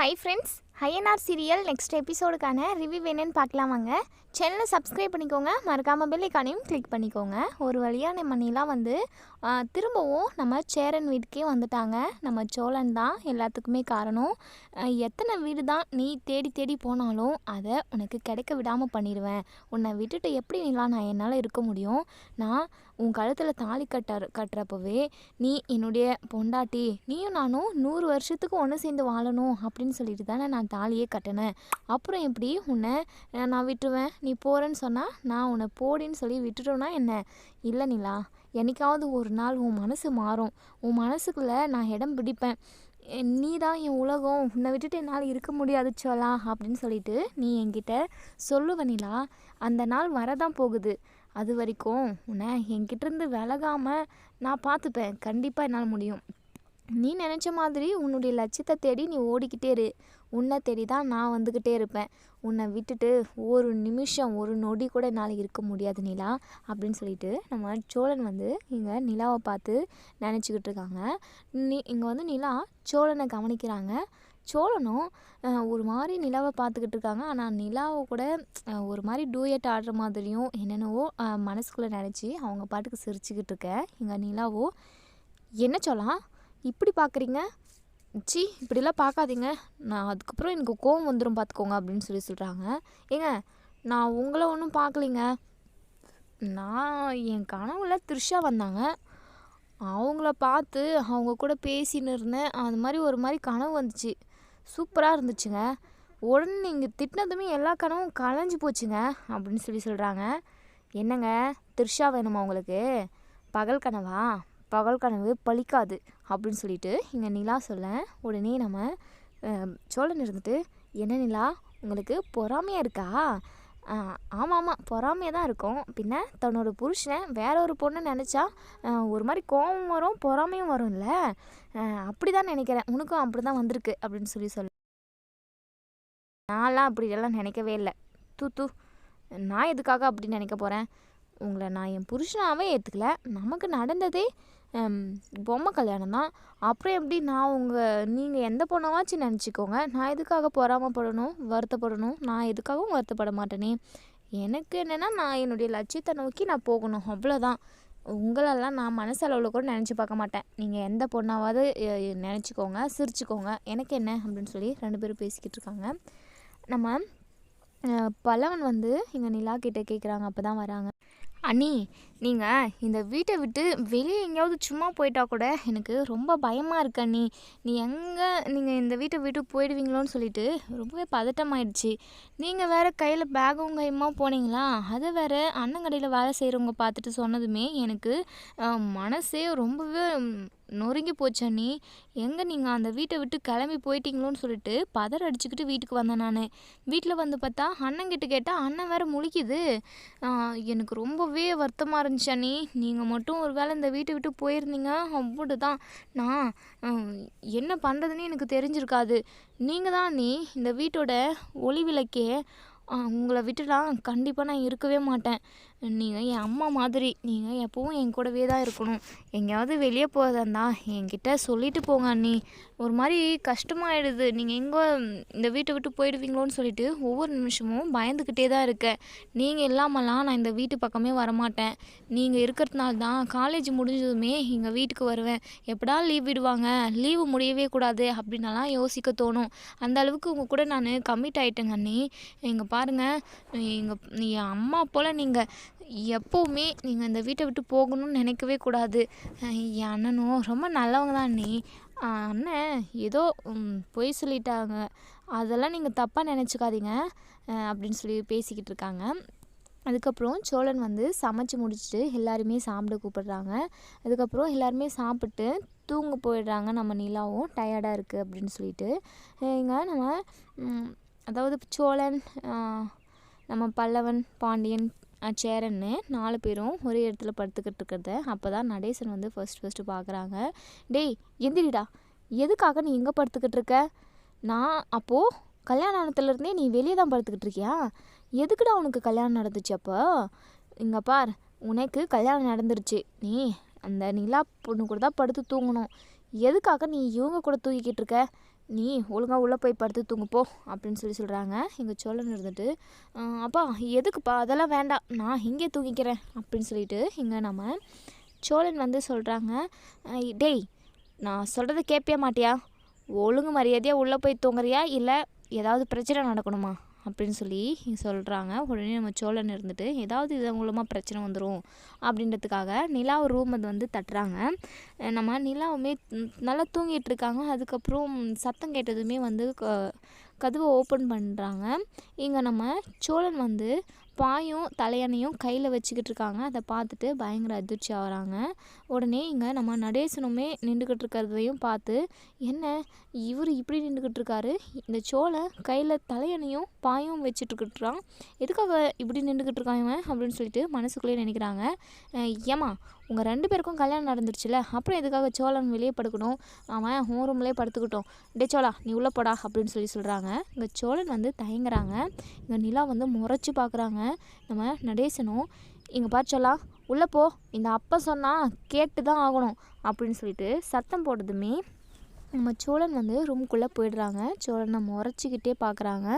Hi friends ஹைஎன்ஆர் serial next எபிசோடுக்கான review என்னன்னு பார்க்கலாம் வாங்க. சேனலை சப்ஸ்கிரைப் பண்ணிக்கோங்க மறக்காமல் பெல்லைக்கானையும் கிளிக் பண்ணிக்கோங்க. ஒரு வழியாக நம்ம வந்து திரும்பவும் நம்ம சேரன் வீட்டுக்கே வந்துட்டாங்க. நம்ம சோழன் தான் எல்லாத்துக்குமே காரணம். எத்தனை வீடு தான் நீ தேடி தேடி போனாலும் அதை உனக்கு கிடைக்க விடாமல் பண்ணிடுவேன் உன்னை விட்டுட்டு எப்படி நிலா நான் என்னால் இருக்க முடியும்? நான் உன் கழுத்தில் தாலி கட்ட கட்டுறப்பவே நீ என்னுடைய பொண்டாட்டி நீயும் நானும் நூறு வருஷத்துக்கு ஒன்று சேர்ந்து வாழணும் அப்படின்னு சொல்லிட்டு தானே நான் தாலியே கட்டினேன். அப்புறம் எப்படி உன்னை நான் விட்டுருவேன்? நீ போகிறேன்னு சொன்னால் நான் உன்னை போடின்னு சொல்லி விட்டுட்டோன்னா என்ன? இல்லை நிலா என்னைக்காவது ஒரு நாள் உன் மனசு மாறும். உன் மனசுக்குள்ளே நான் இடம் பிடிப்பேன். நீ தான் என் உலகம். உன்னை விட்டுட்டு என்னால் இருக்க முடியாது சோலா அப்படின்னு சொல்லிட்டு நீ என்கிட்ட சொல்லுவனிலா அந்த நாள் வரதான் போகுது. அது வரைக்கும் உன்னை என்கிட்டேருந்து விலகாமல் நான் பார்த்துப்பேன். கண்டிப்பாக என்னால் முடியும். நீ நினச்ச மாதிரி உன்னுடைய லட்சியத்தை தேடி நீ ஓடிக்கிட்டே இரு. உன்னை தேடி தான் நான் வந்துக்கிட்டே இருப்பேன். உன்னை விட்டுட்டு ஒரு நிமிஷம் ஒரு நொடி கூட என்னால் இருக்க முடியாது நிலா அப்படின்னு சொல்லிட்டு நம்ம சோழன் வந்து இங்கே நிலாவை பார்த்து நினச்சிக்கிட்டு இருக்காங்க. நீ இங்கே வந்து நிலா சோழனை கவனிக்கிறாங்க. சோழனும் ஒரு மாதிரி நிலாவை பார்த்துக்கிட்டு இருக்காங்க ஆனால் நிலாவை கூட ஒரு மாதிரி டூயட் ஆடுற மாதிரியும் என்னென்னவோ மனசுக்குள்ளே நினச்சி அவங்க பாட்டுக்கு சிரிச்சுக்கிட்டு இருக்க எங்கள் நிலாவோ என்ன சொல்லலாம் இப்படி பார்க்குறீங்க சி இப்படிலாம் பார்க்காதீங்க நான் அதுக்கப்புறம் எனக்கு கோவம் வந்துடும் பார்த்துக்கோங்க அப்படின்னு சொல்லி சொல்கிறாங்க ஏங்க நான் உங்களை ஒன்றும் பார்க்கலிங்க நான் என் கனவுல த்ரிஷா வந்தாங்க. அவங்கள பார்த்து அவங்க கூட பேசின்னு இருந்தேன். அது மாதிரி ஒரு மாதிரி கனவு வந்துச்சு. சூப்பராக இருந்துச்சுங்க. உடனே நீங்கள் திட்டினதுமே எல்லா கனவும் கலைஞ்சு போச்சுங்க அப்படின்னு சொல்லி சொல்கிறாங்க என்னங்க த்ரிஷா வேணுமா உங்களுக்கு? பகல் கனவா? பகல் கனவு பலிக்காது அப்படின்னு சொல்லிட்டு இங்கே நிலா சொல்ல உடனே நம்ம சோழன் இருந்துட்டு என்ன நிலா உங்களுக்கு பொறாமையாக இருக்கா? ஆமாம் ஆமாம் பொறாமையாக தான் இருக்கும். பின்ன தன்னோட புருஷனை வேற ஒரு பொண்ணை நினச்சா ஒரு மாதிரி கோபம் வரும் பொறாமையும் வரும்ல? அப்படி தான் நினைக்கிறேன். உனக்கும் அப்படி தான் வந்திருக்கு அப்படின்னு சொல்லி சொல்ல நான்லாம் அப்படில்லாம் நினைக்கவே இல்லை. தூ தூ நான் எதுக்காக அப்படி நினைக்க போகிறேன் உங்களை நான் என் புருஷனாகவே ஏற்றுக்கல நமக்கு நடந்ததே பொம்மை கல்யாணம் தான். அப்புறம் எப்படி நான் உங்கள் நீங்கள் எந்த பொண்ணாச்சும் நினச்சிக்கோங்க. நான் எதுக்காக பொறாமப்படணும் வருத்தப்படணும்? நான் எதுக்காகவும் வருத்தப்பட மாட்டேனே. எனக்கு என்னென்னா நான் என்னுடைய லட்சியத்தை நோக்கி நான் போகணும். அவ்வளோதான் உங்களெல்லாம் நான் மனசளவில் கூட நினச்சி பார்க்க மாட்டேன். நீங்கள் எந்த பொண்ணாவது நினச்சிக்கோங்க சிரிச்சுக்கோங்க. எனக்கு என்ன அப்படின்னு சொல்லி ரெண்டு பேரும் பேசிக்கிட்டு இருக்காங்க. நம்ம பலவன் வந்து எங்கள் நிலா கிட்டே கேட்குறாங்க அப்போ தான் வராங்க. அண்ணி நீங்கள் இந்த வீட்டை விட்டு வெளியே எங்கேயாவது சும்மா போயிட்டா கூட எனக்கு ரொம்ப பயமாக இருக்க நீ நீ எங்கே நீங்கள் இந்த வீட்டை விட்டு போயிடுவீங்களோன்னு சொல்லிட்டு ரொம்பவே பதட்டமாயிடுச்சு. நீங்கள் வேறு கையில் பேகும் கையுமா போனீங்களா? அதை வேறு அண்ணங்கடையில் வேலை செய்கிறவங்க பார்த்துட்டு சொன்னதுமே எனக்கு மனசே ரொம்பவே நொறுங்கி போச்சண்ணி எங்கே நீங்கள் அந்த வீட்டை விட்டு கிளம்பி போயிட்டீங்களோன்னு சொல்லிட்டு பதற அடிச்சுக்கிட்டு வீட்டுக்கு வந்தேன் நான். வீட்டில் வந்து பார்த்தா அண்ணங்கிட்ட கேட்டால் அண்ணன் வேறு முழிக்குது. எனக்கு ரொம்பவே வருத்தமாக இருந்துச்சு அண்ணி. நீங்கள் மட்டும் ஒரு வேளை இந்த வீட்டை விட்டு போயிருந்தீங்க. அவ்வளோ தான் நான் என்ன பண்ணுறதுன்னு எனக்கு தெரிஞ்சிருக்காது. நீங்கள் தான் நீ இந்த வீட்டோட ஒளி விளக்கே உங்களை விட்டுலாம் கண்டிப்பாக நான் இருக்கவே மாட்டேன். நீங்கள் என் அம்மா மாதிரி நீங்கள் எப்போவும் என் கூடவே தான் இருக்கணும். எங்கேயாவது வெளியே போகிறதா இருந்தால் என்கிட்ட சொல்லிட்டு போங்க அண்ணி. ஒரு மாதிரி கஷ்டமாயிடுது. நீங்கள் எங்கே இந்த வீட்டை விட்டு போயிடுவீங்களோன்னு சொல்லிட்டு ஒவ்வொரு நிமிஷமும் பயந்துக்கிட்டே தான் இருக்கேன். நீங்கள் இல்லாமலாம் நான் இந்த வீட்டு பக்கமே வரமாட்டேன். நீங்கள் இருக்கிறதுனால தான் காலேஜ் முடிஞ்சதுமே எங்கள் வீட்டுக்கு வருவேன். எப்படா லீவ் விடுவாங்க? லீவு முடியவே கூடாது அப்படின்னலாம் யோசிக்க தோணும். அந்த அளவுக்கு உங்கள் கூட நான் கம்மிட் ஆகிட்டேங்க அண்ணி. இங்கே பாருங்கள் எங்கள் என் அம்மா போல் நீங்கள் எப்போவுமே நீங்கள் இந்த வீட்டை விட்டு போகணும்னு நினைக்கவே கூடாது. என் அண்ணனும் ரொம்ப நல்லவங்க தான் அண்ணி. அண்ணன் ஏதோ பொய் சொல்லிட்டாங்க. அதெல்லாம் நீங்கள் தப்பாக நினச்சிக்காதீங்க. அப்படின்னு சொல்லி பேசிக்கிட்டு இருக்காங்க. அதுக்கப்புறம் சோழன் வந்து சமைச்சு முடிச்சுட்டு எல்லாருமே சாப்பிட கூப்பிடுறாங்க. அதுக்கப்புறம் எல்லாருமே சாப்பிட்டு தூங்க போயிடுறாங்க. நம்ம நிலாவும் டயர்டாக இருக்குது அப்படின்னு சொல்லிட்டு. இங்கே நம்ம அதாவது சோழன் நம்ம பல்லவன் பாண்டியன் சேரன்னு நாலு பேரும் ஒரே இடத்துல படுத்துக்கிட்டு இருக்கிறத அப்போ தான் நடேசன் வந்து ஃபர்ஸ்ட் ஃபர்ஸ்ட்டு பார்க்குறாங்க டேய் எந்திரிடா. எதுக்காக நீ எங்கே படுத்துக்கிட்டு இருக்க? நான் அப்போது கல்யாணத்துலேருந்தே நீ வெளியே தான் படுத்துக்கிட்டு இருக்கியா? எதுக்குடா உனக்கு கல்யாணம் நடந்துச்சு அப்போ? இங்கே பார் உனக்கு கல்யாணம் நடந்துருச்சு. நீ அந்த நிலா பொண்ணு கூட தான் படுத்து தூங்கணும். எதுக்காக நீ இவங்க கூட தூக்கிக்கிட்டு இருக்க? நீ ஒழுங்காக உள்ளே போய் படுத்து தூங்கு போ அப்படின்னு சொல்லி சொல்கிறாங்க எங்கள் சோழன் இருந்துட்டு அப்பா எதுக்குப்பா அதெல்லாம் வேண்டாம். நான் இங்கே தூங்கிக்கிறேன் அப்படின்னு சொல்லிட்டு இங்கே நம்ம சோழன் வந்து சொல்கிறாங்க டேய் நான் சொல்கிறத கேட்பியா மாட்டியா? ஒழுங்கு மரியாதையாக உள்ளே போய் தூங்குறியா? இல்லை ஏதாவது பிரச்சனை நடக்கணுமா? அப்படின்னு சொல்லி சொல்கிறாங்க உடனே நம்ம சோழன் இருந்துட்டு ஏதாவது இதன் மூலமாக பிரச்சனை வந்துடும் அப்படின்றதுக்காக நிலாவை ரூம் அது வந்து தட்டுறாங்க. நம்ம நிலாவுமே நல்லா தூங்கிட்டு இருக்காங்க. அதுக்கப்புறம் சத்தம் கேட்டதுமே வந்து க- கதவை ஓப்பன் பண்ணுறாங்க இங்கே நம்ம சோழன் வந்து பாயும் தலையணையும் கையில் வச்சுக்கிட்டு இருக்காங்க அதை பார்த்துட்டு பயங்கர அதிர்ச்சி ஆகிறாங்க. உடனே இங்கே நம்ம நடேசனுமே நின்றுக்கிட்டு இருக்கிறதையும் பார்த்து என்ன? இவர் இப்படி நின்றுக்கிட்டு இருக்காரு இந்த சோலை கையில் தலையணையும் பாயும் வச்சுட்டுருக்கிட்டுறான் எதுக்காக இப்படி நின்றுக்கிட்டு இருக்காங்க அப்படின்னு சொல்லிட்டு மனசுக்குள்ளேயே நினைக்கிறாங்க. ஏமா ஏம்மா உங்கள் ரெண்டு பேருக்கும் கல்யாணம் நடந்துருச்சுல அப்புறம் எதுக்காக சோழன் வெளியே படுக்கணும்? அவன் ஹோம் ரூம்லேயே படுத்துக்கிட்டோம். டே சோழா நீ உள்ளே போடா அப்படின்னு சொல்லி சொல்கிறாங்க இங்கே சோழன் வந்து தயங்குறாங்க. இங்கே நிலா வந்து முறைச்சி பார்க்குறாங்க நம்ம நடேசனும் இங்கே பார் சோழா உள்ளே போ. இந்த அப்பா சொன்னால் கேட்டு தான் ஆகணும் அப்படின்னு சொல்லிட்டு சத்தம் போட்டதுமே நம்ம சோழன் வந்து ரூம்குள்ளே போயிடுறாங்க. சோழனை முறைச்சிக்கிட்டே பார்க்குறாங்க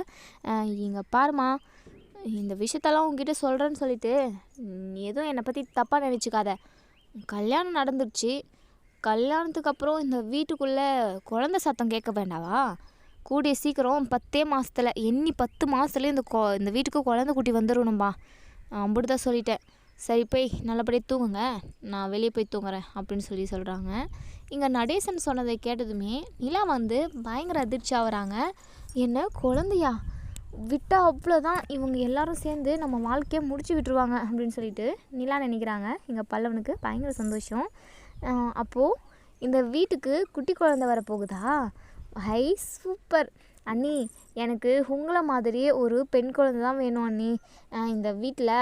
இங்கே பாருமா இந்த விஷயத்தெல்லாம் உங்ககிட்ட சொல்கிறேன்னு சொல்லிட்டு நீ எதுவும் என்னை பற்றி தப்பாக நினச்சிக்காத. கல்யாணம் நடந்துருச்சு. கல்யாணத்துக்கு அப்புறம் இந்த வீட்டுக்குள்ளே குழந்த சத்தம் கேட்க வேண்டாவா? கூடிய சீக்கிரம் பத்தே மாதத்தில் எண்ணி பத்து மாதத்துலேயே இந்த கொ இந்த வீட்டுக்கு குழந்த குட்டி வந்துடணும்பா அப்படி தான் சொல்லிட்டேன். சரி போய் நல்லபடியாக தூங்குங்க. நான் வெளியே போய் தூங்குறேன் அப்படின்னு சொல்லி சொல்கிறாங்க இங்கே நடேசன் சொன்னதை கேட்டதுமே நிலா வந்து பயங்கர அதிர்ச்சி ஆகுறாங்க. என்ன குழந்தையா? விட்டா அவ்வளோதான் இவங்க எல்லாரும் சேர்ந்து நம்ம வாழ்க்கையை முடிச்சு விட்டுருவாங்க அப்படின்னு சொல்லிட்டு நிலா நினைக்கிறாங்க. எங்கள் பல்லவனுக்கு பயங்கர சந்தோஷம். அப்போது இந்த வீட்டுக்கு குட்டி குழந்தை வரப்போகுதா? Hi super. அண்ணி எனக்கு உங்களை மாதிரியே ஒரு பெண் குழந்தை தான் வேணும் அண்ணி. இந்த வீட்டில்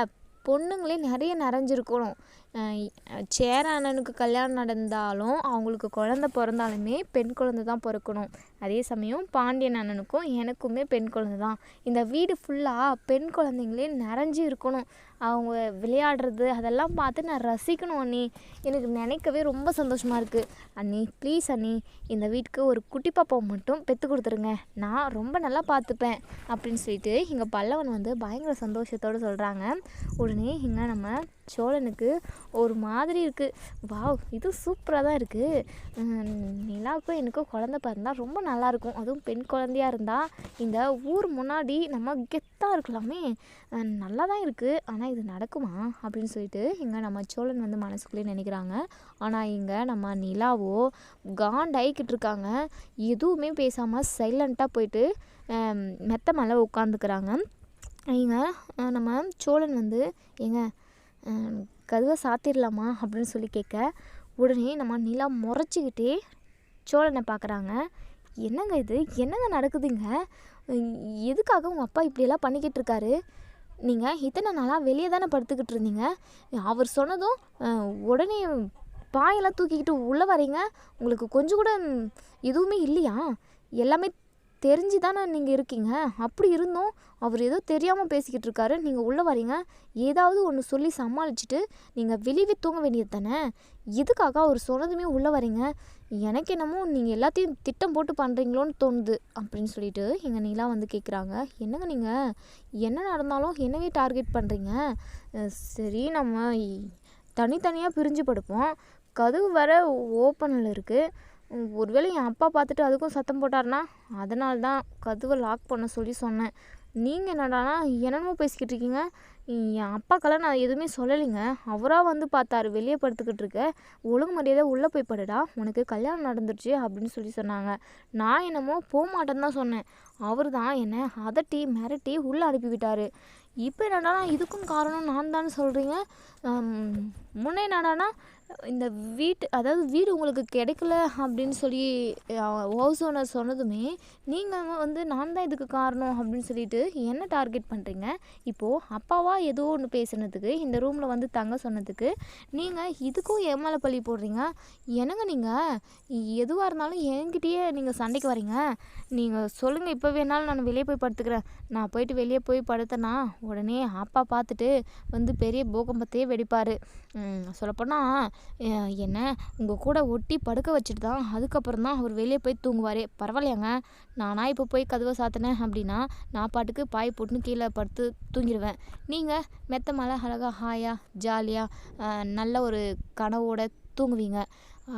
பொண்ணுங்களே நிறைய நிறைஞ்சிருக்கணும். ஆஹ் சேர அண்ணனுக்கு கல்யாணம் நடந்தாலும் அவங்களுக்கு குழந்த பிறந்தாலுமே பெண் குழந்தை தான் பிறக்கணும். அதே சமயம் பாண்டியன் அண்ணனுக்கும் எனக்குமே பெண் குழந்தை தான். இந்த வீடு ஃபுல்லாக பெண் குழந்தைங்களே நிறைஞ்சு இருக்கணும். அவங்க விளையாடுறது அதெல்லாம் பார்த்து நான் ரசிக்கணும் அண்ணி. எனக்கு நினைக்கவே ரொம்ப சந்தோஷமாக இருக்குது அண்ணி ப்ளீஸ் அண்ணி இந்த வீட்டுக்கு ஒரு குட்டி பாப்பாவை மட்டும் பெற்று கொடுத்துருங்க. நான் ரொம்ப நல்லா பார்த்துப்பேன் அப்படின்னு சொல்லிட்டு இங்கே பல்லவன் வந்து பயங்கர சந்தோஷத்தோடு சொல்கிறாங்க உடனே இங்கே நம்ம சோழனுக்கு ஒரு மாதிரி இருக்குது வாவ் இது சூப்பராக தான் இருக்குது நிலாவுக்கும் எனக்கும் குழந்த பிறந்தா ரொம்ப நல்லாயிருக்கும் அதுவும் பெண் குழந்தையா இருந்தால் இந்த ஊர் முன்னாடி நம்ம கெத்தாக இருக்கலாமே. நல்லா தான் இருக்குது ஆனால் இது நடக்குமா அப்படின்னு சொல்லிட்டு இங்கே நம்ம சோழன் வந்து மனசுக்குள்ளேயே நினைக்கிறாங்க. ஆனால் இங்கே நம்ம நிலாவோ காண்டாயிக்கிட்டு இருக்காங்க. எதுவுமே பேசாமல் சைலண்ட்டாக போயிட்டு மெத்த மேலே உட்காந்துக்கிறாங்க இங்கே நம்ம சோழன் வந்து ஏங்க கதவை சாத்திடலாமா அப்படின்னு சொல்லி கேட்க உடனே நம்ம நிலா முறைச்சிக்கிட்டே சோழனை பார்க்குறாங்க. என்னங்க இது? என்னங்க நடக்குதுங்க? எதுக்காக உங்கள் அப்பா இப்படியெல்லாம் பண்ணிக்கிட்டு இருக்காரு? நீங்கள் இத்தனை நாளாக வெளியே தானே படுத்துக்கிட்டு இருந்தீங்க? அவர் சொன்னதும் உடனே பாயெல்லாம் தூக்கிக்கிட்டு உள்ளே வரீங்க உங்களுக்கு கொஞ்சம் கூட எதுவுமே இல்லையா? எல்லாமே தெரிஞ்சு தானே நீங்கள் இருக்கீங்க? அப்படி இருந்தும் அவர் ஏதோ தெரியாமல் பேசிக்கிட்டு இருக்காரு நீங்கள் உள்ளே வரீங்க. ஏதாவது ஒன்று சொல்லி சமாளிச்சுட்டு நீங்கள் வெளியே தூங்க வேண்டியது தானே? எதுக்காக அவர் சொன்னதுமே உள்ளே வரீங்க? எனக்கு என்னமோ நீங்கள் எல்லாத்தையும் திட்டம் போட்டு பண்ணுறீங்களோன்னு தோணுது அப்படின்னு சொல்லிட்டு எங்கள் நிலா வந்து கேட்குறாங்க என்னங்க நீங்கள் என்ன நடந்தாலும் என்னவே டார்கெட் பண்ணுறீங்க சரி நம்ம தனித்தனியாக பிரிஞ்சு படுப்போம். கதவு வர ஓப்பனில் இருக்குது ஒருவேளை என் அப்பா பார்த்துட்டு அதுக்கும் சத்தம் போட்டார்னா அதனால தான் கதவை லாக் பண்ண சொல்லி சொன்னேன். நீங்கள் என்னடானா என்னென்னமோ பேசிக்கிட்டு இருக்கீங்க. என் அப்பாக்கெல்லாம் நான் எதுவுமே சொல்லலைங்க. அவராக வந்து பார்த்தாரு வெளியே படுத்துக்கிட்டு இருக்க. ஒழுங்கு மரியாதை உள்ளே போய் படுடா உனக்கு கல்யாணம் நடந்துருச்சு அப்படின்னு சொல்லி சொன்னாங்க. நான் என்னமோ போக மாட்டேன்னு தான் சொன்னேன். அவர் தான் என்னை அதட்டி மிரட்டி உள்ளே அனுப்பிவிட்டாரு. இப்போ என்னடானா இதுக்கும் காரணம் நான் தான் சொல்கிறீங்க முன்னே என்னடானா இந்த வீட்டு அதாவது வீடு உங்களுக்கு கிடைக்கல அப்படின்னு சொல்லி ஹவுஸ் ஓனர் சொன்னதுமே நீங்கள் வந்து நான் தான் இதுக்கு காரணம் அப்படின்னு சொல்லிட்டு என்ன டார்கெட் பண்ணுறீங்க இப்போது அப்பாவா ஏதோ ஒன்று பேசுனதுக்கு இந்த ரூமில் வந்து தங்க சொன்னதுக்கு நீங்கள் இதுக்கும் என் மேலே பழி போடுறீங்க? என்னங்க நீங்கள் எதுவாக இருந்தாலும் என்கிட்டயே நீங்கள் சண்டைக்கு வரீங்க நீங்கள் சொல்லுங்கள் இப்போ வேணாலும் நான் வெளியே போய் படுத்துக்கிறேன். நான் போயிட்டு வெளியே போய் படுத்தேன்னா உடனே அப்பா பார்த்துட்டு வந்து பெரிய பூகம்பத்தையே வெடிப்பார். சொல்லப்போனால் என்ன உங்கள் கூட ஒட்டி படுக்க வச்சுட்டு தான் அதுக்கப்புறம் தான் அவர் வெளியே போய் தூங்குவார். பரவாயில்லையாங்க நானா இப்போ போய் கதவை சாத்தினேன் அப்படின்னா நான் பாட்டுக்கு பாய் போட்டுன்னு கீழே படுத்து தூங்கிடுவேன் நீங்கள் மெத்த மலை அழகாக ஹாயாக ஜாலியாக நல்ல ஒரு கனவோட தூங்குவீங்க.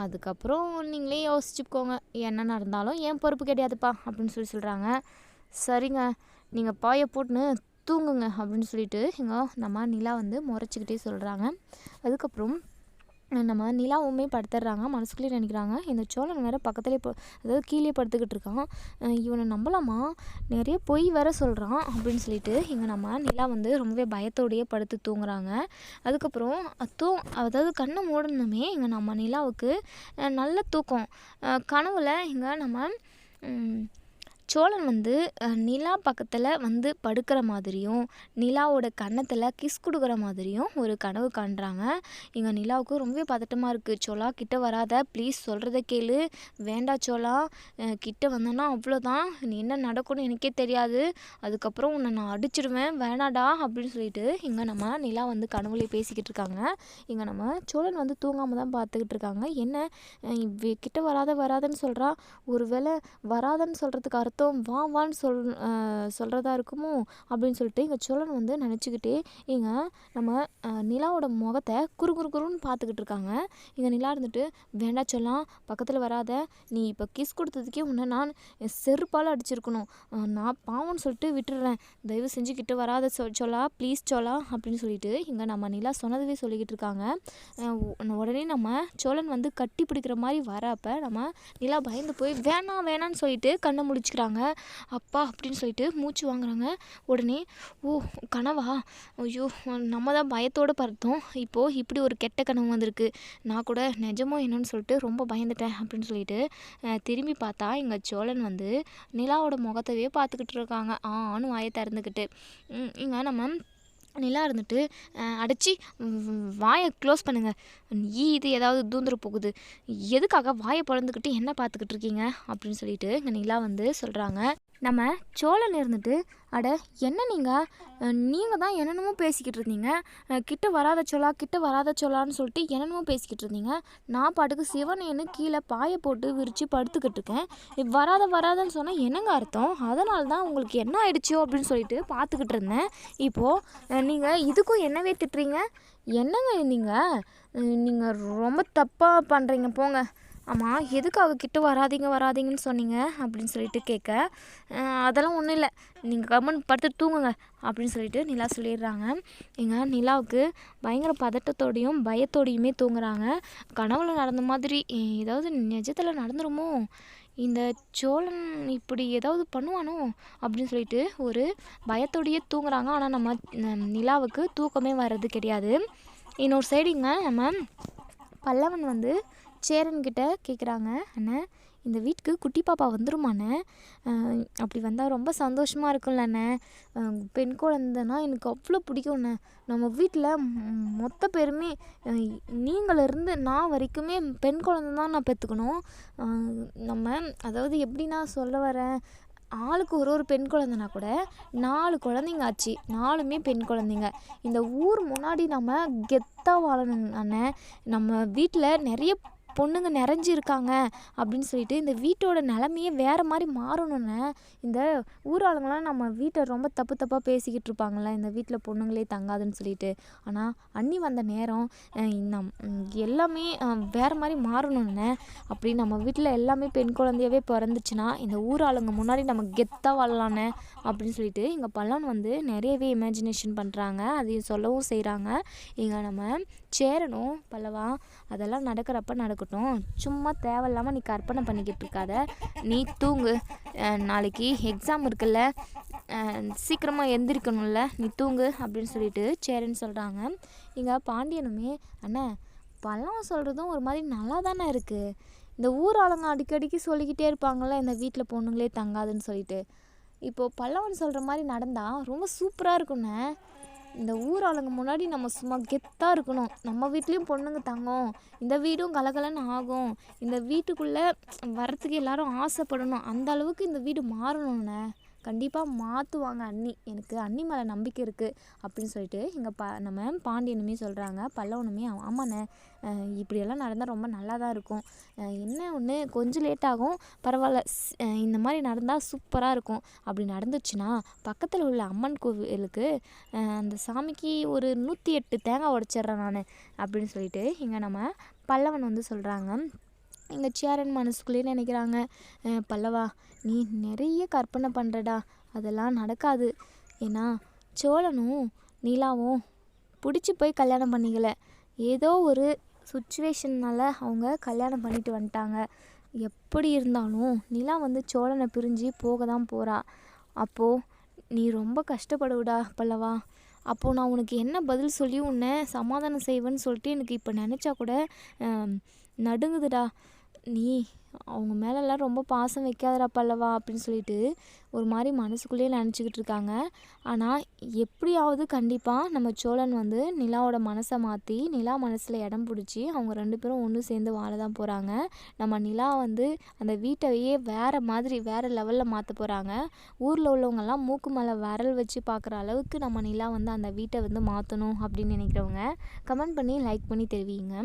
அதுக்கப்புறம் நீங்களே யோசிச்சுக்கோங்க என்ன நடந்தாலும் ஏன் பொறுப்பு கிடையாதுப்பா அப்படின்னு சொல்லி சொல்கிறாங்க சரிங்க நீங்கள் பாயை போட்டுன்னு தூங்குங்க அப்படின்னு சொல்லிட்டு எங்கள் நம்ம நிலா வந்து முறைச்சிக்கிட்டே சொல்கிறாங்க அதுக்கப்புறம் நம்ம நிலாவுமே படுத்துடுறாங்க மனசுக்குள்ளேயே நினைக்கிறாங்க. இந்த சோழன் வேறு பக்கத்துலேயே போ அதாவது கீழே படுத்துக்கிட்டு இருக்கான். இவனை நம்பலாமா? நிறைய பொய் வேற சொல்கிறான் அப்படின்னு சொல்லிட்டு இங்கே நம்ம நிலா வந்து ரொம்பவே பயத்தோடையே படுத்து தூங்குறாங்க. அதுக்கப்புறம் தூ அதாவது கண்ணை மூடணுமே இங்கே நம்ம நிலாவுக்கு நல்ல தூக்கம். கனவில் கனவுல இங்கே நம்ம சோழன் வந்து நிலா பக்கத்தில் வந்து படுக்கிற மாதிரியும் நிலாவோட கன்னத்தில் கிஸ் கொடுக்குற மாதிரியும் ஒரு கனவு காண்றாங்க. இங்கே நிலாவுக்கு ரொம்பவே பதட்டமாக இருக்குது சோலா கிட்ட வராத. ப்ளீஸ் சொல்கிறத கேளு. வேண்டா சோலா கிட்ட வந்தேன்னா அவ்வளோதான். நீ என்ன நடக்கும்னு எனக்கே தெரியாது. அதுக்கப்புறம் உன்னை நான் அடிச்சிடுவேன். வேணாடா. அப்படின்னு சொல்லிட்டு இங்கே நம்ம நிலா வந்து கனவுலே பேசிக்கிட்டு இருக்காங்க. இங்கே நம்ம சோழன் வந்து தூங்காமல் தான் பார்த்துக்கிட்டு இருக்காங்க. என்ன? கிட்ட வராத வராதன்னு சொல்கிறா ஒருவேளை வராதன்னு சொல்கிறதுக்கு அர்த்தம் வா வான்னு சொல் சொல்கிறதா இருக்குமோ அப்படின்னு சொல்லிட்டு இங்கே சோழன் வந்து நினச்சிக்கிட்டே இங்கே நம்ம நிலாவோட முகத்தை குறு குறு குறுன்னு பார்த்துக்கிட்டு இருக்காங்க. இங்கே நிலா இருந்துட்டு வேண்டா சொல்லலாம் பக்கத்தில் வராத. நீ இப்போ கிஸ் கொடுத்ததுக்கே உன்னை நான் செருப்பால் அடிச்சிருக்கணும். நான் பாவம்னு சொல்லிட்டு விட்டுடுறேன் தயவு செஞ்சு கிட்ட வராத சொ சொல்லா ப்ளீஸ் சொல்லா அப்படின்னு சொல்லிட்டு இங்கே நம்ம நிலா சொன்னதுவே சொல்லிக்கிட்டு இருக்காங்க. உடனே நம்ம சோழன் வந்து கட்டி பிடிக்கிற மாதிரி வரப்போ நம்ம நிலா பயந்து போய் வேணாம் வேணான்னு சொல்லிட்டு கண்ணை முடிச்சுக்கிறாங்க அப்பா அப்படின்னு சொல்லிட்டு மூச்சு வாங்குறாங்க. உடனே ஓ கனவா? ஐயோ நம்ம தான் பயத்தோடு பார்த்தோம் இப்போது இப்படி ஒரு கெட்ட கனவு வந்திருக்கு. நான் கூட நிஜமோ என்னன்னு சொல்லிட்டு ரொம்ப பயந்துட்டேன் அப்படின்னு சொல்லிட்டு திரும்பி பார்த்தா எங்கள் சோழன் வந்து நிலாவோட முகத்தவே பார்த்துக்கிட்டு இருக்காங்க. ஆன்னு வாயை திறந்துக்கிட்டு. இங்கே நம்ம நிலா இருந்துட்டு அடைச்சி வாயை க்ளோஸ் பண்ணுங்கள் ஈ இது ஏதாவது தூந்துர போகுது. எதுக்காக வாயை பிளந்துக்கிட்டு என்ன பார்த்துக்கிட்டு இருக்கீங்க? அப்படின்னு சொல்லிட்டு இங்கே நிலா வந்து சொல்கிறாங்க நம்ம சோழன் இருந்துட்டு அட என்ன நீங்கள் நீங்கள் தான் என்னென்னமோ பேசிக்கிட்டு இருந்தீங்க. கிட்ட வராத சொல்லா கிட்ட வராத சொல்லான்னு சொல்லிட்டு என்னென்னமோ பேசிக்கிட்டு இருந்தீங்க. நான் பாட்டுக்கு சிவனேன்னு கீழே பாயை போட்டு விரித்து படுத்துக்கிட்டு இருக்கேன். வராத வராதன்னு சொன்னால் என்னங்க அர்த்தம்? அதனால தான் உங்களுக்கு என்ன ஆயிடுச்சோ அப்படின்னு சொல்லிட்டு பார்த்துக்கிட்டு இருந்தேன். இப்போது நீங்கள் இதுக்கும் என்னவே திட்டுறீங்க? என்னங்க நீங்கள் நீங்கள் ரொம்ப தப்பாக பண்ணுறீங்க போங்க. ஆமாம் எதுக்கு அவகிட்ட வராதீங்க வராதீங்கன்னு சொன்னீங்க அப்படின்னு சொல்லிட்டு கேட்க அதெல்லாம் ஒன்றும் இல்லை. நீங்கள் கம்மன் படுத்து தூங்குங்க அப்படின்னு சொல்லிட்டு நிலா சொல்லிடுறாங்க. எங்கள் நிலாவுக்கு பயங்கர பதட்டத்தோடையும் பயத்தோடையுமே தூங்குறாங்க. கனவுல நடந்த மாதிரி ஏதாவது நிஜத்தில் நடந்துருமோ? இந்த சோழன் இப்படி ஏதாவது பண்ணுவானோ? அப்படின்னு சொல்லிட்டு ஒரு பயத்தோடையே தூங்குறாங்க. ஆனால் நம்ம நிலாவுக்கு தூக்கமே வர்றது கிடையாது. இன்னொரு சைடுங்க நம்ம பல்லவன் வந்து சேரன்கிட்ட கேட்குறாங்க அண்ணன் இந்த வீட்டுக்கு குட்டி பாப்பா வந்துருமாண்ணே அப்படி வந்தால் ரொம்ப சந்தோஷமாக இருக்கும்ல அண்ணே. பெண் குழந்தைன்னா எனக்கு அவ்வளோ பிடிக்கும்ண்ணே நம்ம வீட்டில் மொத்த பேருமே நீங்களிருந்து நான் வரைக்குமே பெண் குழந்தை தான் நான் பெற்றுக்கணும் நம்ம அதாவது எப்படி நான் சொல்ல வரேன்? ஆளுக்கு ஒரு ஒரு பெண் குழந்தைனா கூட நாலு குழந்தைங்க ஆச்சு. நாலுமே பெண் குழந்தைங்க. இந்த ஊர் முன்னாடி நம்ம கெத்தாக வாழணும் அண்ணன் நம்ம வீட்டில் நிறைய பொண்ணுங்க நிறைஞ்சு இருக்காங்க அப்படின்னு சொல்லிட்டு இந்த வீட்டோட நிலமையே வேறு மாதிரி மாறணும்னு இந்த ஊர் ஆளுங்களாம் நம்ம வீட்டை ரொம்ப தப்பு தப்பாக பேசிக்கிட்டு இருப்பாங்கள்ல இந்த வீட்டில் பொண்ணுங்களே தங்காதுன்னு சொல்லிட்டு. ஆனால் அண்ணி வந்த நேரம் நம் எல்லாமே வேறு மாதிரி மாறணும்னு அப்படி நம்ம வீட்டில் எல்லாமே பெண் குழந்தையாவே பிறந்துச்சுன்னா இந்த ஊர் ஆளுங்க முன்னாடி நம்ம கெத்தாக வாழலான்னு அப்படின்னு சொல்லிட்டு இங்கே பல்லவன் வந்து நிறையவே இமேஜினேஷன் பண்ணுறாங்க அதையும் சொல்லவும் செய்கிறாங்க இங்கே நம்ம சேரணும் பல்லவா. அதெல்லாம் நடக்கிறப்ப நடக்கும். இருக்கட்டும். சும்மா தேவையில்லாமல் நீ கற்பனை பண்ணிக்கிட்டு இருக்காத. நீ தூங்கு. நாளைக்கு எக்ஸாம் இருக்குல்ல. சீக்கிரமாக எந்திரிக்கணும்ல. நீ தூங்கு அப்படின்னு சொல்லிட்டு சேரன்னு சொல்கிறாங்க இங்கே பாண்டியனுமே அண்ணா பழம் சொல்கிறதும் ஒரு மாதிரி நல்லா தானே இருக்குது இந்த ஊர் ஆளுங்க அடிக்கடிக்கு சொல்லிக்கிட்டே இருப்பாங்கள்ல இந்த வீட்டில் பொண்ணுங்களே தங்காதுன்னு சொல்லிட்டு. இப்போது பல்லவன் சொல்கிற மாதிரி நடந்தால் ரொம்ப சூப்பராக இருக்குண்ணே இந்த ஊர் ஆளுங்க முன்னாடி நம்ம சும்மா கெத்தாக இருக்கணும். நம்ம வீட்லேயும் பொண்ணுங்க தங்கும். இந்த வீடும் கலகலன்னு ஆகும். இந்த வீட்டுக்குள்ளே வரத்துக்கு எல்லாரும் ஆசைப்படணும். அந்த அளவுக்கு இந்த வீடு மாறணும்ண்ணே கண்டிப்பாக மாற்றுவாங்க அண்ணி. எனக்கு அண்ணி மேலே நம்பிக்கை இருக்குது அப்படின்னு சொல்லிட்டு எங்கள் ப நம்ம பாண்டியனுமே சொல்கிறாங்க பல்லவனுமே ஆமாண்ணே இப்படியெல்லாம் நடந்தால் ரொம்ப நல்லா தான் இருக்கும் என்ன ஒன்று கொஞ்சம் லேட் ஆகும். பரவாயில்ல இந்த மாதிரி நடந்தால் சூப்பராக இருக்கும். அப்படி நடந்துச்சுன்னா பக்கத்தில் உள்ள அம்மன் கோவிலுக்கு அந்த சாமிக்கு ஒரு நூற்றி எட்டு தேங்காய் உடச்சிட்றேன் நான் அப்படின்னு சொல்லிட்டு இங்கே நம்ம பல்லவன் வந்து சொல்கிறாங்க எங்கள் சேரன் மனசுக்குள்ளேயே நினைக்கிறாங்க. பல்லவா நீ நிறைய கற்பனை பண்ணுறடா அதெல்லாம் நடக்காது. ஏன்னா சோழனும் நிலாவும் பிடிச்சி போய் கல்யாணம் பண்ணிக்கல. ஏதோ ஒரு சுச்சுவேஷன்னால அவங்க கல்யாணம் பண்ணிட்டு வந்துட்டாங்க. எப்படி இருந்தாலும் நிலா வந்து சோழனை பிரிஞ்சு போக தான் போகிறா அப்போது நீ ரொம்ப கஷ்டப்படுவிடா பல்லவா. அப்போது நான் உனக்கு என்ன பதில் சொல்லி உன்னை சமாதானம் செய்வேன்னு சொல்லிட்டு எனக்கு இப்போ நினச்சா கூட நடுங்குதுடா. நீ அவங்க மேலெல்லாம் ரொம்ப பாசம் வைக்காதடா பல்லவா அப்படின்னு சொல்லிட்டு ஒரு மாதிரி மனசுக்குள்ளேயே நினச்சிக்கிட்டு இருக்காங்க. ஆனால் எப்படியாவது கண்டிப்பாக நம்ம சோழன் வந்து நிலாவோட மனசை மாற்றி நிலா மனசில் இடம் பிடிச்சி அவங்க ரெண்டு பேரும் ஒன்று சேர்ந்து வாழ தான் போகிறாங்க நம்ம நிலா வந்து அந்த வீட்டையே வேறு மாதிரி வேறு லெவலில் மாற்ற போகிறாங்க ஊரில் உள்ளவங்கெல்லாம் மூக்கு மேலே விரல் வச்சு பார்க்குற அளவுக்கு நம்ம நிலா வந்து அந்த வீட்டை வந்து மாற்றணும் அப்படின்னு நினைக்கிறவங்க. கமெண்ட் பண்ணி லைக் பண்ணி தெரிவிங்க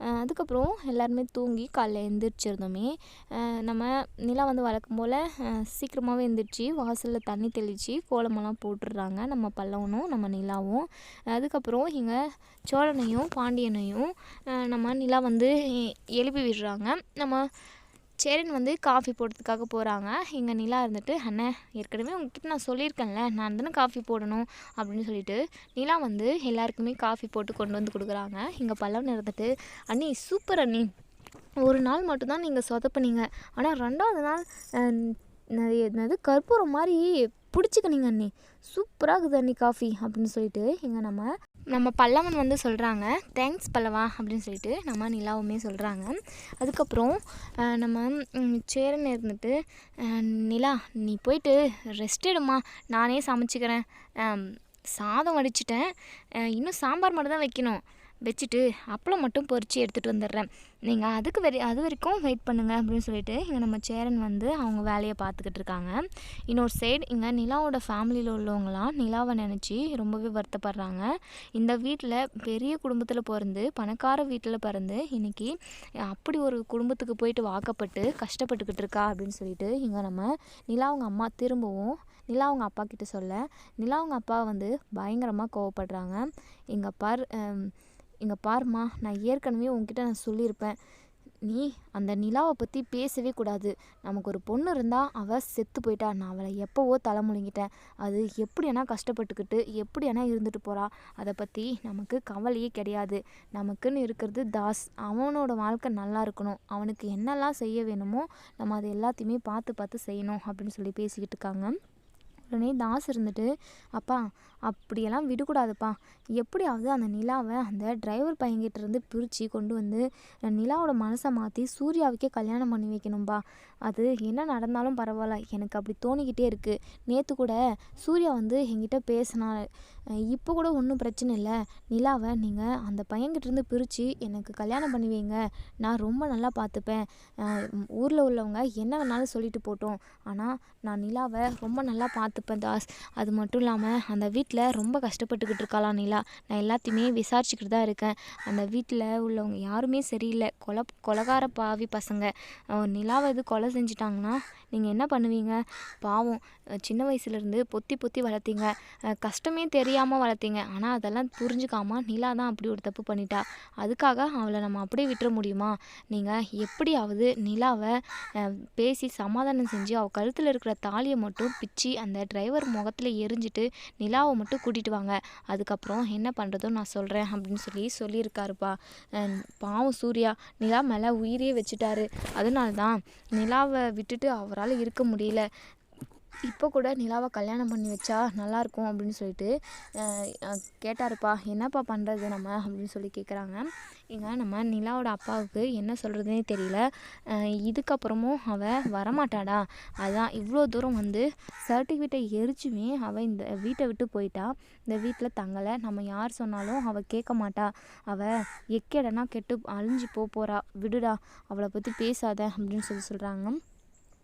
அதுக்கப்புறம் எல்லாருமே தூங்கி காலைல எழுந்திரிச்சிருந்தோமே நம்ம நிலா வந்து வழக்கம் போல் சீக்கிரமாகவே எழுந்திரிச்சி வாசலில் தண்ணி தெளித்து கோலமெல்லாம் போட்டுடுறாங்க நம்ம பல்லவனும் நம்ம நிலாவும். அதுக்கப்புறம் இங்கே சோழனையும் பாண்டியனையும் நம்ம நிலா வந்து எழுப்பி விடுறாங்க. நம்ம சேரன் வந்து காஃபி போடுறதுக்காக போகிறாங்க இங்கே நிலா இருந்துட்டு அண்ணே ஏற்கனவே உங்ககிட்ட நான் சொல்லியிருக்கேன்ல நான் தானே காஃபி போடணும் அப்படின்னு சொல்லிட்டு நிலா வந்து எல்லாருக்குமே காஃபி போட்டு கொண்டு வந்து கொடுக்குறாங்க. இங்கே பல்லவன் இருந்துட்டு அண்ணி சூப்பர் அண்ணி. ஒரு நாள் மட்டும்தான் நீங்கள் சொதப்பினீங்க. ஆனால் ரெண்டாவது நாள் என்னது கற்பூரம் மாதிரி பிடிச்சிக்கினீங்க அண்ணி. சூப்பராக இருக்குது அண்ணி காஃபி அப்படின்னு சொல்லிட்டு இங்கே நம்ம நம்ம பல்லவன் வந்து சொல்கிறாங்க தேங்க்ஸ் பல்லவா அப்படின்னு சொல்லிட்டு நம்ம நிலாவுமே சொல்கிறாங்க அதுக்கப்புறம் நம்ம சேரன் இருந்துட்டு நிலா நீ போயிட்டு ரெஸ்ட் எடுமா நானே சமைச்சிக்கிறேன். சாதம் வடிச்சிட்டேன். இன்னும் சாம்பார் மட்டும் தான் வைக்கணும். வச்சுட்டு அப்பளம் மட்டும் பொறிச்சு எடுத்துகிட்டு வந்துடுறேன். நீங்கள் அதுக்கு வெரி அது வரைக்கும் வெயிட் பண்ணுங்கள் அப்படின்னு சொல்லிட்டு இங்கே நம்ம சேரன் வந்து அவங்க வேலையை பார்த்துக்கிட்டு இருக்காங்க. இன்னொரு சைடு இங்கே நிலாவோட ஃபேமிலியில் உள்ளவங்களாம் நிலாவை நினச்சி ரொம்பவே வருத்தப்படுறாங்க. இந்த வீட்டில் பெரிய குடும்பத்தில் பிறந்து பணக்கார வீட்டில் பிறந்து இன்னைக்கு அப்படி ஒரு குடும்பத்துக்கு போயிட்டு வாக்கப்பட்டு கஷ்டப்பட்டுக்கிட்டு இருக்கா அப்படின்னு சொல்லிட்டு இங்கே நம்ம நிலா அவங்க அம்மா திரும்பவும் நிலா அவங்க அப்பா கிட்ட சொல்ல நிலா அவங்க அப்பா வந்து பயங்கரமாக கோவப்படுறாங்க. எங்கள் பார் இங்கே பாரும்மா நான் ஏற்கனவே உங்ககிட்ட நான் சொல்லியிருப்பேன். நீ அந்த நிலாவை பற்றி பேசவே கூடாது. நமக்கு ஒரு பொண்ணு இருந்தால் அவள் செத்து போயிட்டா. நான் அவளை எப்போவோ தலைமுழுங்கிட்டேன் அது எப்படியானா கஷ்டப்பட்டுக்கிட்டு எப்படியானா இருந்துட்டு போகிறா அதை பற்றி நமக்கு கவலையே கிடையாது. நமக்குன்னு இருக்கிறது தாஸ். அவனோட வாழ்க்கை நல்லா இருக்கணும். அவனுக்கு என்னெல்லாம் செய்ய வேணுமோ நம்ம அதை எல்லாத்தையுமே பார்த்து பார்த்து செய்யணும் அப்படின்னு சொல்லி பேசிக்கிட்டு இருக்காங்க. உடனே தாஸ் இருந்துட்டு அப்பா அப்படியெல்லாம் விடக்கூடாதுப்பா. எப்படியாவது அந்த நிலாவை அந்த டிரைவர் பையன்கிட்ட இருந்து பிரித்து கொண்டு வந்து நிலாவோட மனசை மாற்றி சூர்யாவுக்கே கல்யாணம் பண்ணி வைக்கணும்பா. அது என்ன நடந்தாலும் பரவாயில்ல. எனக்கு அப்படி தோணிக்கிட்டே இருக்குது நேற்று கூட சூர்யா வந்து என்கிட்ட பேசினா இப்போ கூட ஒன்றும் பிரச்சனை இல்லை. நிலாவை நீங்கள் அந்த பையன்கிட்டேருந்து பிரித்து எனக்கு கல்யாணம் பண்ணி வைங்க. நான் ரொம்ப நல்லா பார்த்துப்பேன். ஊரில் உள்ளவங்க என்ன வேணாலும் சொல்லிட்டு போட்டோம். ஆனால் நான் நிலாவை ரொம்ப நல்லா பார்த்துப்பேன் தாஸ். அது மட்டும் இல்லாமல் அந்த வீட்டில் ரொம்ப கஷ்டப்பட்டுக்கிட்டு இருக்காளாம் நிலா. நான் எல்லாத்தையுமே விசாரிச்சுக்கிட்டு தான் இருக்கேன். அந்த வீட்டில் உள்ளவங்க யாருமே சரியில்லை. கொலை கொலகார பாவி பசங்க. நிலாவை இது கொலை செஞ்சிட்டாங்கன்னா நீங்கள் என்ன பண்ணுவீங்க? பாவம். சின்ன வயசுலேருந்து பொத்தி பொத்தி வளர்த்தீங்க. கஷ்டமே தெரியும் தெரியாமல் வளர்த்தீங்க. ஆனால் அதெல்லாம் புரிஞ்சுக்காம நிலா தான் அப்படி ஒரு தப்பு பண்ணிட்டா. அதுக்காக அவளை நம்ம அப்படியே விட்டுற முடியுமா? நீங்கள் எப்படியாவது நிலாவை பேசி சமாதானம் செஞ்சு அவள் கழுத்தில் இருக்கிற தாலியை மட்டும் பிச்சு அந்த டிரைவர் முகத்தில் எரிஞ்சிட்டு நிலாவை மட்டும் கூட்டிகிட்டு வாங்க. அதுக்கப்புறம் என்ன பண்ணுறதோ நான் சொல்கிறேன் அப்படின்னு சொல்லி சொல்லியிருக்காருப்பா. பாவம் சூர்யா. நிலா மேலே உயிரே வச்சுட்டாரு. அதனால தான் நிலாவை விட்டுட்டு அவரால் இருக்க முடியல. இப்போ கூட நிலாவை கல்யாணம் பண்ணி வச்சா நல்லாயிருக்கும் அப்படின்னு சொல்லிட்டு கேட்டாருப்பா என்னப்பா பண்ணுறது நம்ம? அப்படின்னு சொல்லி கேட்குறாங்க இங்கே நம்ம நிலாவோட அப்பாவுக்கு என்ன சொல்கிறதுனே தெரியல. இதுக்கப்புறமும் அவள் வரமாட்டாடா. அதான் இவ்வளோ தூரம் வந்து சர்டிஃபிகேட்டை எரிச்சுமே அவள் இந்த வீட்டை விட்டு போயிட்டா. இந்த வீட்டில் தங்கலை. நம்ம யார் சொன்னாலும் அவள் கேட்க மாட்டா. அவள் எக்கேடனா கெட்டு அழிஞ்சு போக போகிறா விடுடா. அவளை பற்றி பேசாத அப்படின்னு சொல்லி சொல்கிறாங்க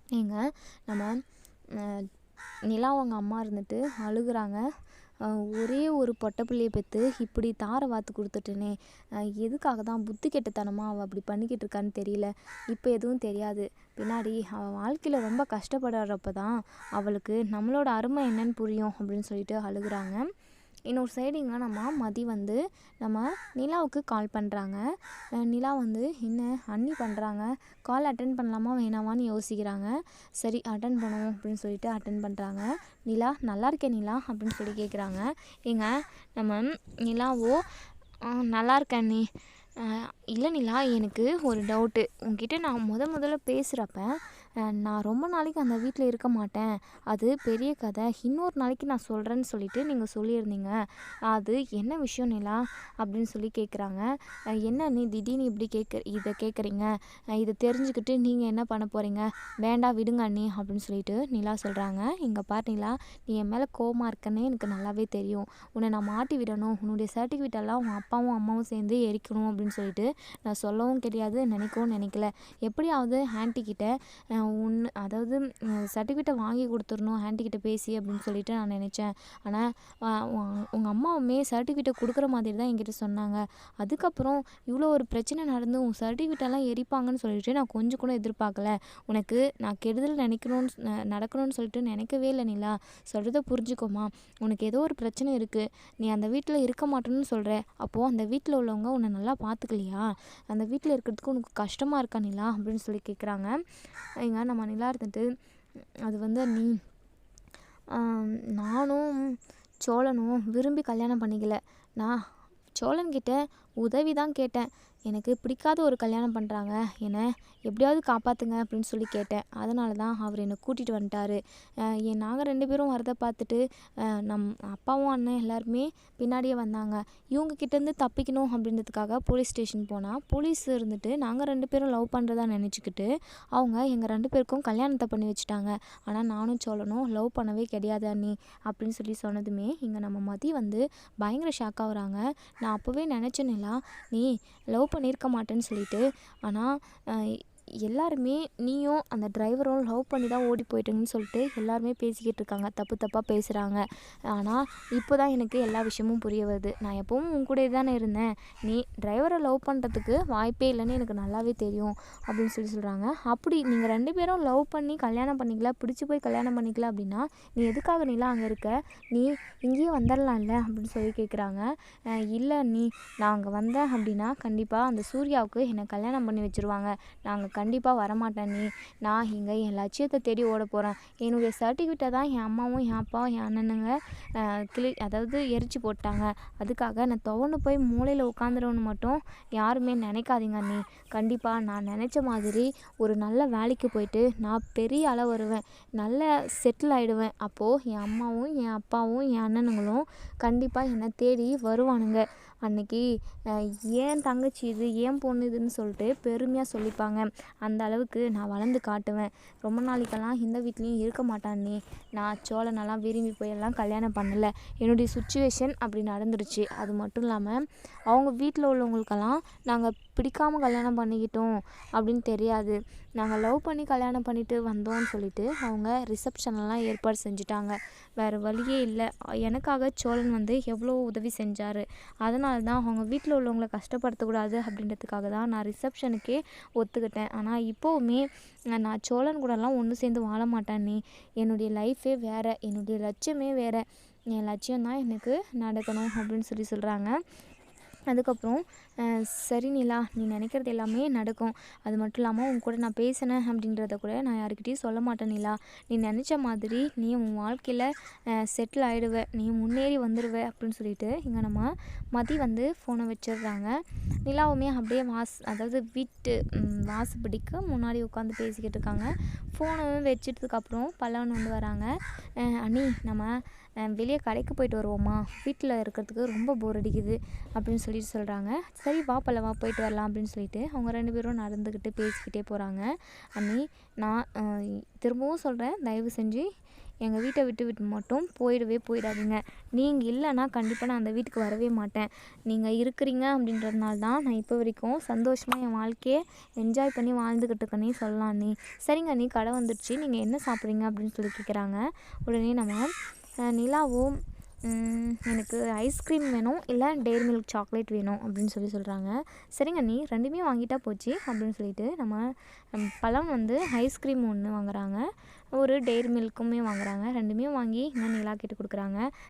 ஏங்க நம்ம நிலா அவங்க அம்மா இருந்துட்டு அழுகுறாங்க. ஒரே ஒரு பொட்டை பிள்ளைய பெற்று இப்படி தாரை வாத்து கொடுத்துட்டேனே. எதுக்காக தான் புத்தி கெட்டத்தனமாக அவள் அப்படி பண்ணிக்கிட்டு இருக்கான்னு தெரியல. இப்போ எதுவும் தெரியாது. பின்னாடி அவள் வாழ்க்கையில் ரொம்ப கஷ்டப்படுறப்ப தான் அவளுக்கு நம்மளோட அருமை என்னன்னு புரியும் அப்படின்னு சொல்லிட்டு அழுகுறாங்க. இன்னொரு சைடு இங்கே நம்ம மதி வந்து நம்ம நிலாவுக்கு கால் பண்ணுறாங்க நிலா வந்து என்ன அண்ணி பண்ணுறாங்க கால் அட்டன் பண்ணலாமா வேணாமான்னு யோசிக்கிறாங்க. சரி அட்டன் பண்ணுவோம் அப்படின்னு சொல்லிட்டு அட்டன் பண்ணுறாங்க நிலா நல்லா இருக்கேன் நிலா அப்படின்னு சொல்லி கேட்குறாங்க ஏங்க நம்ம நிலாவோ நல்லா இருக்கேன் நீ இல்லை நிலா எனக்கு ஒரு டவுட்டு உங்ககிட்ட நான் முத முதல்ல பேசுகிறப்ப நான் ரொம்ப நாளைக்கு அந்த வீட்டில் இருக்க மாட்டேன். அது பெரிய கதை. இன்னொரு நாளைக்கு நான் சொல்கிறேன்னு சொல்லிட்டு நீங்கள் சொல்லியிருந்தீங்க. அது என்ன விஷயம் நிலா? அப்படின்னு சொல்லி கேட்குறாங்க என்ன நீ திடீர்னு இப்படி கேட்க இதை கேட்குறீங்க இதை தெரிஞ்சுக்கிட்டு நீங்கள் என்ன பண்ண போகிறீங்க வேண்டாம் விடுங்க அண்ணி அப்படின்னு சொல்லிட்டு நிலா சொல்கிறாங்க இங்கே பார்த்தீங்களா நீ என் மேலே கோமா இருக்கன்னு எனக்கு நல்லாவே தெரியும். உன்னை நான் மாட்டி விடணும். உன்னுடைய சர்டிஃபிகேட் எல்லாம் உன் அப்பாவும் அம்மாவும் சேர்ந்து எரிக்கணும் அப்படின்னு சொல்லிட்டு நான் சொல்லவும் கிடையாது நினைக்கவும் நினைக்கல. எப்படியாவது ஆன்ட்டிக்கிட்ட ஒன்று அதாவது சர்டிஃபிகேட்டை வாங்கி கொடுத்துடணும் ஆன்ட்டிக்கிட்ட பேசி அப்படின்னு சொல்லிட்டு நான் நினச்சேன். ஆனால் உங்கள் அம்மாவுமே சர்டிஃபிகேட்டை கொடுக்குற மாதிரி தான் என்கிட்ட சொன்னாங்க. அதுக்கப்புறம் இவ்வளோ ஒரு பிரச்சனை நடந்து உன் சர்டிஃபிகேட்டெல்லாம் எரிப்பாங்கன்னு சொல்லிட்டு நான் கொஞ்சம் கூட எதிர்பார்க்கல. உனக்கு நான் கெடுதல் நினைக்கணும்னு நடக்கணும்னு சொல்லிட்டு நினைக்கவே இல்லை நிலா. சொல்கிறத புரிஞ்சுக்கோமா. உனக்கு ஏதோ ஒரு பிரச்சனை இருக்குது நீ அந்த வீட்டில் இருக்க மாட்டேன்னு சொல்கிற அப்போது அந்த வீட்டில் உள்ளவங்க உன்னை நல்லா பார்த்துக்கலையா அந்த வீட்டில் இருக்கிறதுக்கு உனக்கு கஷ்டமாக இருக்கா நிலா? அப்படின்னு சொல்லி கேட்குறாங்க இல்லைங்க நம்ம நிலா இருந்துட்டு அது வந்து நீ நானும் சோழனும் விரும்பி கல்யாணம் பண்ணிக்கல. நான் சோழன்கிட்ட உதவி தான் கேட்டேன். எனக்கு பிடிக்காத ஒரு கல்யாணம் பண்ணுறாங்க என்னை எப்படியாவது காப்பாற்றுங்க அப்படின்னு சொல்லி கேட்டேன். அதனால தான் அவர் என்னை கூட்டிகிட்டு வந்துட்டார். என் நாங்கள் ரெண்டு பேரும் வரதை பார்த்துட்டு நம் அப்பாவும் அண்ணன் எல்லாருமே பின்னாடியே வந்தாங்க. இவங்க கிட்டேருந்து தப்பிக்கணும் அப்படின்றதுக்காக போலீஸ் ஸ்டேஷன் போனால் போலீஸ் இருந்துட்டு நாங்கள் ரெண்டு பேரும் லவ் பண்ணுறதா நினச்சிக்கிட்டு அவங்க எங்கள் ரெண்டு பேருக்கும் கல்யாணத்தை பண்ணி வச்சுட்டாங்க. ஆனால் நானும் சொல்லணும் லவ் பண்ணவே கிடையாது அண்ணி அப்படின்னு சொல்லி சொன்னதுமே இங்கே நம்ம மதி வந்து பயங்கர ஷாக் ஆகுறாங்க நான் அப்போவே நினச்சேனில்லா நீ லவ் பண்ணியிருக்க மாட்டேன்னு சொல்லிட்டு. ஆனால் எல்லாருமே நீயும் அந்த டிரைவரும் லவ் பண்ணி தான் ஓடி போயிட்டுங்கன்னு சொல்லிட்டு எல்லாருமே பேசிக்கிட்டு இருக்காங்க. தப்பு தப்பாக பேசுகிறாங்க ஆனால் இப்போ தான் எனக்கு எல்லா விஷயமும் புரிய வருது. நான் எப்பவும் உன் கூட தானே இருந்தேன். நீ டிரைவரை லவ் பண்ணுறதுக்கு வாய்ப்பே இல்லைன்னு எனக்கு நல்லாவே தெரியும் அப்படின்னு சொல்லி சொல்கிறாங்க அப்படி நீங்கள் ரெண்டு பேரும் லவ் பண்ணி கல்யாணம் பண்ணிக்கல பிடிச்சி போய் கல்யாணம் பண்ணிக்கல அப்படின்னா நீ எதுக்காக நீலாம் அங்கே இருக்க? நீ இங்கேயே வந்துடலாம்ல அப்படின்னு சொல்லி கேட்குறாங்க இல்லை நீ நான் அங்கே வந்தேன் அப்படின்னா கண்டிப்பாக அந்த சூர்யாவுக்கு என்னை கல்யாணம் பண்ணி வச்சுருவாங்க. நாங்கள் கண்டிப்பாக வரமாட்டேன் நீ. நான் இங்கே என் லட்சியத்தை தேடி ஓட போகிறேன் என்னுடைய சர்டிஃபிகேட்டை தான் என் அம்மாவும் என் அப்பாவும் என் அண்ணனுங்க கிளி அதாவது எரிச்சு போட்டாங்க. அதுக்காக நான் துவண்டு போய் மூளையில் உட்காந்துருவேன்னு மட்டும் யாருமே நினைக்காதீங்க நீ. கண்டிப்பாக நான் நினச்ச மாதிரி ஒரு நல்ல வேலைக்கு போயிட்டு நான் பெரிய அளவு வருவேன். நல்ல செட்டில் ஆகிடுவேன் அப்போது என் அம்மாவும் என் அப்பாவும் என் அண்ணனுங்களும் கண்டிப்பாக என்னை தேடி வருவானுங்க. அன்னைக்கு ஏன் தங்கச்சி இது ஏன் பொண்ணு இதுன்னு சொல்லிட்டு பெருமையாக சொல்லிப்பாங்க. அந்த அளவுக்கு நான் வளர்ந்து காட்டுவேன். ரொம்ப நாளைக்கெல்லாம் இந்த வீட்லேயும் இருக்க மாட்டானே நான் சோழனெல்லாம் விரும்பி போயெல்லாம் கல்யாணம் பண்ணலை. என்னுடைய சுச்சுவேஷன் அப்படி நடந்துருச்சு. அது மட்டும் இல்லாமல் அவங்க வீட்டில் உள்ளவங்களுக்கெல்லாம் நாங்கள் பிடிக்காமல் கல்யாணம் பண்ணிக்கிட்டோம் அப்படின்னு தெரியாது. நாங்கள் லவ் பண்ணி கல்யாணம் பண்ணிட்டு வந்தோம்னு சொல்லிட்டு அவங்க ரிசப்ஷன்லாம் ஏற்பாடு செஞ்சுட்டாங்க. வேறு வழியே இல்லை. எனக்காக சோழன் வந்து எவ்வளோ உதவி செஞ்சார். அதனால தான் அவங்க வீட்டில் உள்ளவங்கள கஷ்டப்படுத்தக்கூடாது அப்படின்றதுக்காக தான் நான் ரிசப்ஷனுக்கே ஒத்துக்கிட்டேன். ஆனால் இப்போவுமே நான் சோழன் கூடலாம் ஒன்று சேர்ந்து வாழ மாட்டேன் நீ. என்னுடைய லைஃபே வேறு. என்னுடைய லட்சியமே வேறு. என் லட்சியம் தான் எனக்கு நடக்கணும் அப்படின்னு சொல்லி சொல்கிறாங்க அதுக்கப்புறம் சரி நிலா நீ நினைக்கிறது எல்லாமே நடக்கும். அது மட்டும் இல்லாமல் உன் கூட நான் பேசினேன் அப்படின்றத கூட நான் யாருக்கிட்டேயும் சொல்ல மாட்டேன் நிலா. நீ நினச்ச மாதிரி நீ உன் வாழ்க்கையில் செட்டில் ஆகிடுவ நீ முன்னேறி வந்துடுவ அப்படின்னு சொல்லிட்டு இங்கே நம்ம மதி வந்து ஃபோனை வச்சிடுறாங்க. நிலாவுமே அப்படியே வாஸ் அதாவது வீட்டு வாசப்படிக்கு முன்னாடி உட்காந்து பேசிக்கிட்டு இருக்காங்க. ஃபோனை வச்சிட்டதுக்கப்புறம் பல்லவன் வந்து வராங்க. அண்ணி நம்ம வெளியே கடைக்கு போயிட்டு வருவோமா? வீட்டில் இருக்கிறதுக்கு ரொம்ப போர் அடிக்குது அப்படின்னு சொல்லிட்டு சொல்கிறாங்க சரி வா பல்லவா போயிட்டு வரலாம் அப்படின்னு சொல்லிட்டு அவங்க ரெண்டு பேரும் நடந்துக்கிட்டு பேசிக்கிட்டே போகிறாங்க அண்ணி நான் திரும்பவும் சொல்கிறேன் தயவு செஞ்சு எங்கள் வீட்டை விட்டு விட்டு மட்டும் போயிடவே போயிடாதீங்க. நீங்கள் இல்லைன்னா கண்டிப்பாக நான் அந்த வீட்டுக்கு வரவே மாட்டேன். நீங்கள் இருக்கிறீங்க அப்படின்றதுனால தான் நான் இப்போ வரைக்கும் சந்தோஷமாக என் வாழ்க்கையை என்ஜாய் பண்ணி வாழ்ந்துக்கிட்டு இருக்கேனே சொல்லலாம் நீ சரிங்க நீ கடை வந்துடுச்சு. நீங்கள் என்ன சாப்பிட்றீங்க அப்படின்னு சொல்லி கேட்குறாங்க உடனே நம்ம நிலாவும் எனக்கு ஐஸ்கிரீம் வேணும் இல்லை டெய்ரி மில்க் சாக்லேட் வேணும் அப்படின்னு சொல்லி சொல்கிறாங்க சரிங்க நீ ரெண்டுமே வாங்கிட்டா போச்சு அப்படின்னு சொல்லிட்டு நம்ம பழம் வந்து ஐஸ்கிரீம் ஒன்று வாங்குறாங்க. ஒரு டெய்ரி மில்க்குமே வாங்குறாங்க. ரெண்டுமே வாங்கி இன்னும் நிலா கிட்ட கொடுக்குறாங்க.